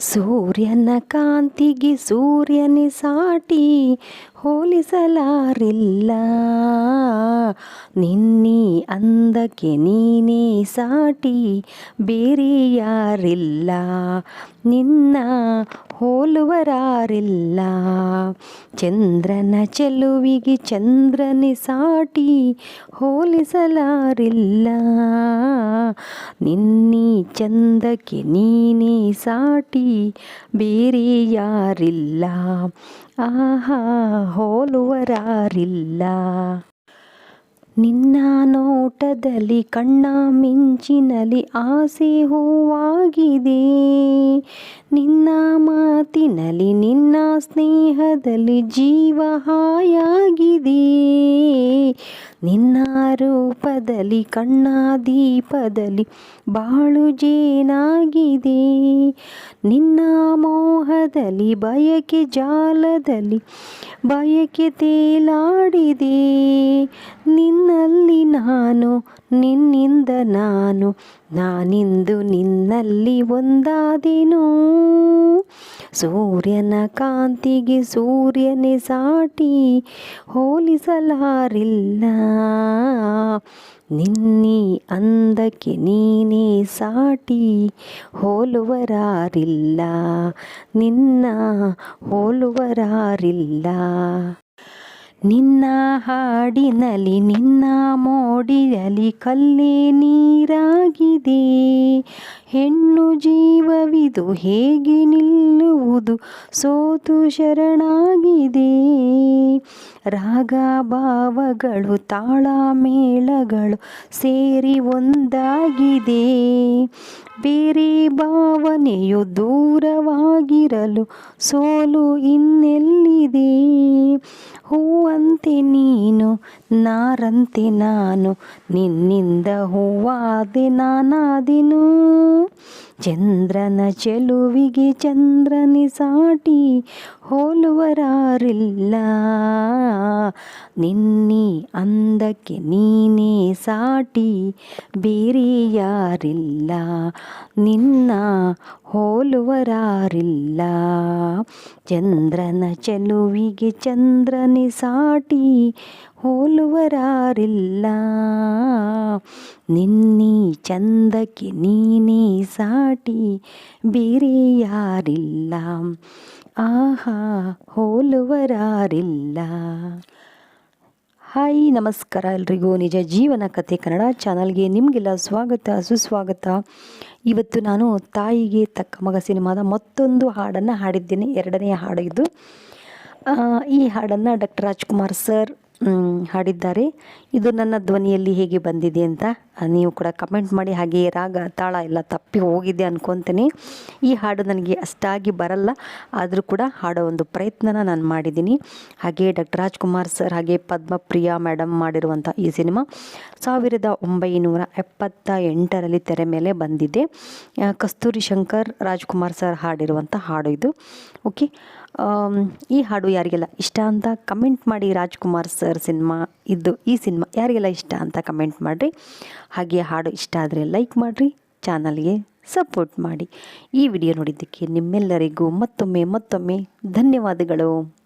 ಸೂರ್ಯನ ಕಾಂತಿಗೆ ಸೂರ್ಯನೇ ಸಾಟಿ ಹೋಲಿಸಲಾರಿಲ್ಲ. ನಿನ್ನಿ ಅಂದಕ್ಕೆ ನೀನೇ ಸಾಟಿ, ಬೇರೆ ಯಾರಿಲ್ಲ. ನಿನ್ನ ಹೋಲುವರಾರಿಲ್ಲ. ಚಂದ್ರನ ಚೆಲುವಿಗೆ ಚಂದ್ರನೇ ಸಾಟಿ, ಹೋಲಿಸಲಾರಿಲ್ಲ. ನಿನ್ನಿ ಚಂದಕ್ಕೆ ನೀನೇ ಸಾಟಿ, ಬೇರೆ ಯಾರಿಲ್ಲ. ಆಹಾ, ಹೋಲುವರಾರಿಲ್ಲ. ನಿನ್ನ ನೋಟದಲ್ಲಿ ಕಣ್ಣ ಮಿಂಚಿನಲ್ಲಿ ಆಸೆ ಹೂವಾಗಿದೆ. ನಿನ್ನ ಮಾತಿನಲ್ಲಿ ನಿನ್ನ ಸ್ನೇಹದಲ್ಲಿ ಜೀವ ಹಾಯಾಗಿದೆ. ನಿನ್ನ ರೂಪದಲ್ಲಿ ಕಣ್ಣ ದೀಪದಲ್ಲಿ ಬಾಳು ಜೇನಾಗಿದೆ. ನಿನ್ನ ಮೋಹದಲ್ಲಿ ಬಯಕೆ ಜಾಲದಲ್ಲಿ ಬಯಕೆ ತೇಲಾಡಿದೆ. ನಿನ್ನಲ್ಲಿ ನಾನು ನಿನ್ನಿಂದ ನಾನು, ನಾನಿಂದು ನಿನ್ನಲ್ಲಿ ಒಂದಾದೆನು. ಸೂರ್ಯನ ಕಾಂತಿಗೆ ಸೂರ್ಯನೇ ಸಾಟಿ, ಹೋಲಿಸಲಾರಿಲ್ಲ. ನಿನ್ನಿ ಅಂದಕ್ಕೆ ನೀನೇ ಸಾಟಿ, ಹೋಲುವರಾರಿಲ್ಲ. ನಿನ್ನ ಹೋಲುವರಾರಿಲ್ಲ. ನಿನ್ನ ಹಾಡಿನಲ್ಲಿ, ನಿನ್ನ ಮೋಡಿಯಲ್ಲಿ ಕಲ್ಲೇ ನೀರಾಗಿದೆ. ಹೆಣ್ಣು ಜೀವವಿದು, ಹೇಗೆ ನಿಲ್ಲುವುದು? ಸೋತು ಶರಣಾಗಿದೆ. ರಾಗ ಭಾವಗಳು, ತಾಳ ಮೇಳಗಳು ಸೇರಿ ಒಂದಾಗಿದೆ. ಬೇರೆ ಭಾವನೆಯು ದೂರವಾಗಿರಲು ಸೋಲು ಇನ್ನೆಲ್ಲಿದೆ? ಹೂವಂತೆ ನೀನು ನಾರಂತೆ ನಾನು ನಿನ್ನಿಂದ ಹೂವಾದೆ ನಾನಾದೆನು. ಚಂದ್ರನ ಚೆಲುವಿಗೆ ಚಂದ್ರನಿ ಸಾಟಿ, ಹೋಲುವರಾರಿಲ್ಲ. ನಿನ್ನಿ ಅಂದಕ್ಕೆ ನೀನೇ ಸಾಟಿ, ಬೇರೆ ಯಾರಿಲ್ಲ. ನಿನ್ನ ಹೋಲುವರಾರಿಲ್ಲ. ಚಂದ್ರನ ಚೆಲುವಿಗೆ ಚಂದ್ರನಿ ಸಾಟಿ ಹೋಲುವರಾರಿಲ್ಲ. ನಿನ್ನಿ ಚಂದಕ್ಕೆ ನೀನೇ ಸಾಟಿ ಬೇರೆ ಯಾರಿಲ್ಲ ಆಹಾ, ಹೋಲುವರಾರಿಲ್ಲ. ಹಾಯ್, ನಮಸ್ಕಾರ ಎಲ್ರಿಗೂ. ನಿಜ ಜೀವನ ಕಥೆ ಕನ್ನಡ ಚಾನಲ್ಗೆ ನಿಮಗೆಲ್ಲ ಸ್ವಾಗತ, ಸುಸ್ವಾಗತ. ಇವತ್ತು ನಾನು ತಾಯಿಗೆ ತಕ್ಕ ಮಗ ಸಿನಿಮಾದ ಮತ್ತೊಂದು ಹಾಡನ್ನು ಹಾಡಿದ್ದೇನೆ. ಎರಡನೆಯ ಹಾಡು ಇದು. ಈ ಹಾಡನ್ನು ಡಾಕ್ಟರ್ ರಾಜ್ಕುಮಾರ್ ಸರ್ ಹಾಡಿದ್ದಾರೆ. ಇದು ನನ್ನ ಧ್ವನಿಯಲ್ಲಿ ಹೇಗೆ ಬಂದಿದೆ ಅಂತ ನೀವು ಕೂಡ ಕಮೆಂಟ್ ಮಾಡಿ. ಹಾಗೆ ರಾಗ, ತಾಳ ಎಲ್ಲ ತಪ್ಪಿ ಹೋಗಿದೆ ಅನ್ಕೊತೀನಿ. ಈ ಹಾಡು ನನಗೆ ಅಷ್ಟಾಗಿ ಬರಲ್ಲ. ಆದರೂ ಕೂಡ ಹಾಡೋ ಒಂದು ಪ್ರಯತ್ನನ ನಾನು ಮಾಡಿದ್ದೀನಿ. ಹಾಗೆ ಡಾಕ್ಟರ್ ರಾಜ್ಕುಮಾರ್ ಸರ್ ಹಾಗೆ ಪದ್ಮಪ್ರಿಯಾ ಮೇಡಮ್ ಮಾಡಿರುವಂಥ ಈ ಸಿನಿಮಾ ಸಾವಿರದ ಒಂಬೈನೂರ ಎಪ್ಪತ್ತ ಎಂಟರಲ್ಲಿ ತೆರೆ ಮೇಲೆ ಬಂದಿದೆ. ಕಸ್ತೂರಿ ಶಂಕರ್, ರಾಜ್ಕುಮಾರ್ ಸರ್ ಹಾಡಿರುವಂಥ ಹಾಡು ಇದು. ಓಕೆ ಈ ಹಾಡು ಯಾರಿಗೆಲ್ಲ ಇಷ್ಟ ಅಂತ ಕಮೆಂಟ್ ಮಾಡಿ ರಾಜ್ಕುಮಾರ್ ಸರ್ ಸಿನಿಮಾ ಇದ್ದು ಈ ಸಿನಿಮಾ ಯಾರಿಗೆಲ್ಲ ಇಷ್ಟ ಅಂತ ಕಮೆಂಟ್ ಮಾಡಿರಿ. ಹಾಗೆ ಹಾಡು ಇಷ್ಟ ಆದರೆ ಲೈಕ್ ಮಾಡಿರಿ ಚಾನಲ್ಗೆ ಸಪೋರ್ಟ್ ಮಾಡಿ. ಈ ವಿಡಿಯೋ ನೋಡಿದ್ದಕ್ಕೆ ನಿಮ್ಮೆಲ್ಲರಿಗೂ ಮತ್ತೊಮ್ಮೆ ಮತ್ತೊಮ್ಮೆ ಧನ್ಯವಾದಗಳು.